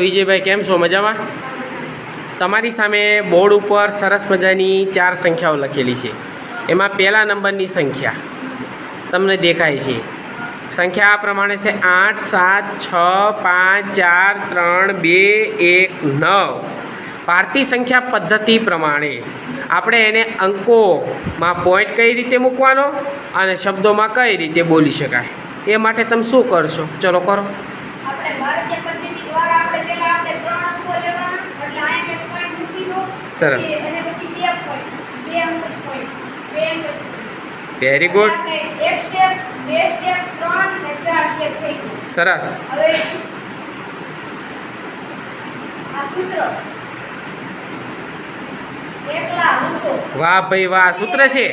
વિજયભાઈ, કેમ છો? મજામાં? તમારી સામે બોર્ડ ઉપર સરસ મજાની ચાર સંખ્યાઓ લખેલી છે. એમાં પહેલા નંબરની સંખ્યા તમને દેખાય છે. સંખ્યા આ પ્રમાણે છે આઠ, સાત, છ, પાંચ, ચાર, ત્રણ, બે, એક, નવ. ભારતીય સંખ્યા પદ્ધતિ પ્રમાણે આપણે એને અંકોમાં પોઈન્ટ કઈ રીતે મૂકવાનો અને શબ્દોમાં કઈ રીતે બોલી શકાય? એ માટે તમે શું કરશો? ચલો કરો આપણે ભારતીય પદ્ધતિ દ્વારા આપણે પહેલા આપણે ત્રણ અંકો લેવાના એટલે અહીંયા મેં પોઈન્ટ મૂકી દો સરસ. પછી અને પછી બે પોઈન્ટ બે અંક પોઈન્ટ બે અંક વેરી ગુડ આપણે એક સ્ટેપ બે સ્ટેપ ત્રણ ને ચાર સ્ટેપ વેરી ગુડ સરસ. વાહ ભાઈ વાહ સૂત્ર છે.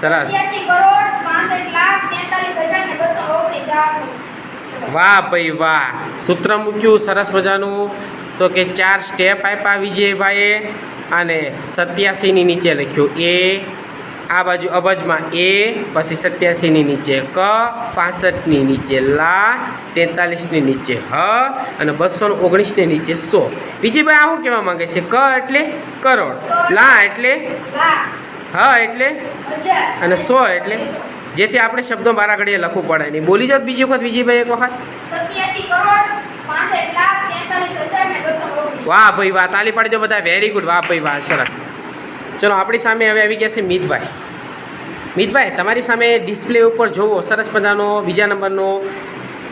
સરસ. 87 કરોડ 65 લાખ 43 હજાર ને 219 આ વાહ ભાઈ વાહ. સૂત્ર મૂક્યું સરસ મજાનું. તો કે ચાર સ્ટેપ આપ્યા વિજયભાઈએ અને સત્યાસીની નીચે લખ્યું એ, આ બાજુ અબજમાં એ, પછી સત્યાસીની નીચે ક, પાસઠની નીચે લા, તેતાલીસની નીચે હ, અને બસો ઓગણીસની નીચે સો. વિજયભાઈ આવું કહેવા માંગે છે? ક એટલે કરોડ, લા એટલે હ એટલે અને સો એટલે જેથી આપણે શબ્દો મારા ઘડીએ લખવું પડે નહીં. બોલી જાઓ બીજી વખત વિજયભાઈ એક વખત 87 કરોડ 65 લાખ 43 હજાર ને 219 વાહ ભાઈ વાહ, તાલી પાડજો બધા વેરી ગુડ વાહ ભાઈ વાહ, સરસ. ચલો, આપણી સામે હવે આવી ગયા છે મિતભાઈ. મિતભાઈ, તમારી સામે ડિસ્પ્લે ઉપર જોવો, સરસ મજાનો બીજા નંબરનો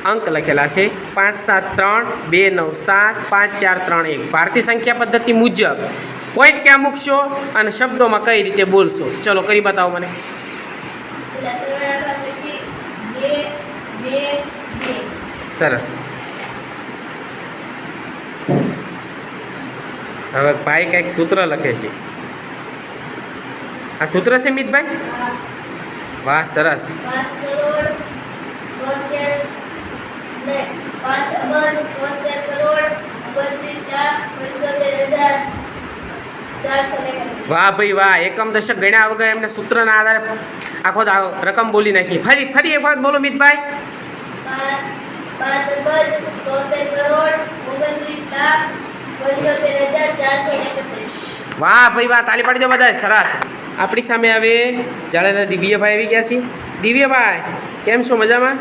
અંક લખેલા છે. પાંચ, સાત, ત્રણ, બે, નવ, સાત, પાંચ, ચાર, ત્રણ, એક. ભારતીય સંખ્યા પદ્ધતિ મુજબ પોઈન્ટ ક્યાં મૂકશો અને શબ્દોમાં કઈ રીતે બોલશો? ચલો, કરી બતાવો મને. સરસ. હવે ભાઈ કંઈક સૂત્ર લખે છે. આ સૂત્ર છે મિતભાઈ? વાહ, સરસ. વાહ ભાઈ, વાહ. એકમ દશક ગણ્યા વગર એમને સૂત્રના આધારે આખો રકમ બોલી નાખી. ફરી ફરી એક વખત બોલો મિતભાઈ. પાંચ અબજ તોતેર કરોડ, ઓગણત્રીસ લાખ વાહ ભાઈ વાહ તાલી પાડી દો બધા સરસ. આપણી સામે હવે જાડેલા દિવ્યભાઈ આવી ગયા છે. દિવ્યભાઈ કેમ છો મજામાં?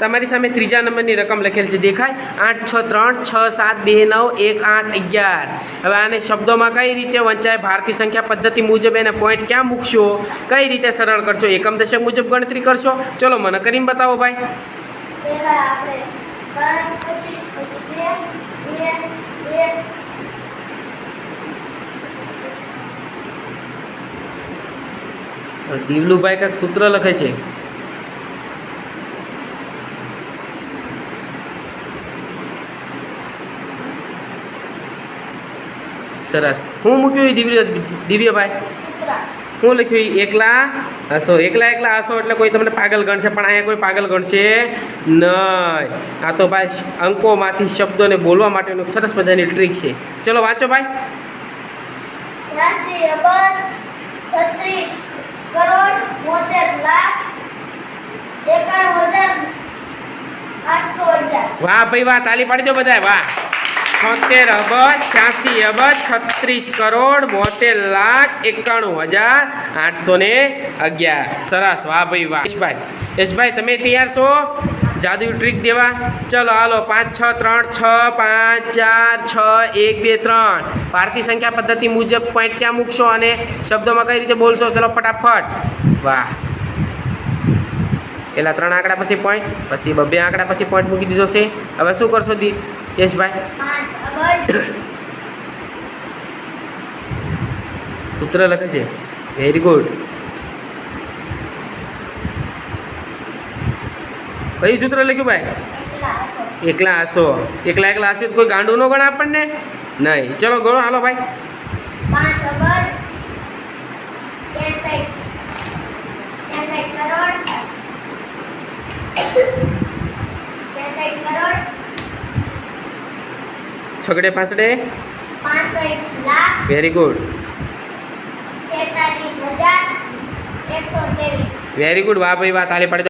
તમારી સામે ત્રીજા નંબરની રકમ લખેલ છે દેખાય? આઠ છ ત્રણ છ સાત બે નવ એક આઠ અગિયાર. હવે આને શબ્દોમાં કઈ રીતે વંચાય? ભારતીય સંખ્યા પદ્ધતિ મુજબ એને પોઈન્ટ ક્યાં મૂકશો? કઈ રીતે સરળ કરશો? એકમ દશક મુજબ ગણતરી કરશો? ચલો મને કરીને બતાવો ભાઈ. દીવલુભાઈ કંઈક સૂત્ર લખે છે. સરસ. હું મૂક્યું દિવ્ય દિવ્યભાઈ? હું લખ્યું? એકલા? હસો એકલા એકલા હસો એટલે કોઈ તમને પાગલ ગણશે પણ અહીંયા કોઈ પાગલ ગણશે નહીં. આ તો ભાઈ અંકોમાંથી શબ્દોને બોલવા માટેનું સરસ મજાની ટ્રીક છે. ચલો વાંચો ભાઈ. છત્રીસ કરોડ બોતેર લાખ એકાણું હજાર આઠસો વાહ ભાઈ વાહ તાલી પાડી દો બધા વાહ. છોતેર અબજ, છ્યાસી અબજ, છત્રીસ કરોડ, બોતેર લાખ, એકાણું હજાર, આઠસો ને અગિયાર. સરસ, વાહ ભાઈ, વાહ. યશભાઈ યશભાઈ, તમે તૈયાર છો? જાદુ ટ્રીક દેવા? ચલો, હાલો, પાંચ, છ, ત્રણ, છ, પાંચ, ચાર, છ, એક, બે, ત્રણ. ભારતીય સંખ્યા પદ્ધતિ મુજબ પોઈન્ટ ક્યાં મૂકશો અને શબ્દોમાં કઈ રીતે બોલશો? ચલો, ફટાફટ. વાહ. પેલા ત્રણ આંકડા પછી પોઈન્ટ પછી બબે આંકડા પછી પોઈન્ટ મૂકી દીધો છે. હવે શું કરશો યશભાઈ? સૂત્ર લખે છે. વેરી ગુડ કયું સૂત્ર લખ્યું ભાઈ? એકલા હસો એકલા એકલા તો કોઈ ગાંડું ન ગણ આપણને? નહીં. ચલો, ગણો. હાલો ભાઈ. કરોડ કરોડ છગડે પાસડે વેરી ગુડ વેરી ગુડ વાહ ભાઈ વાહ તાલી પાડી.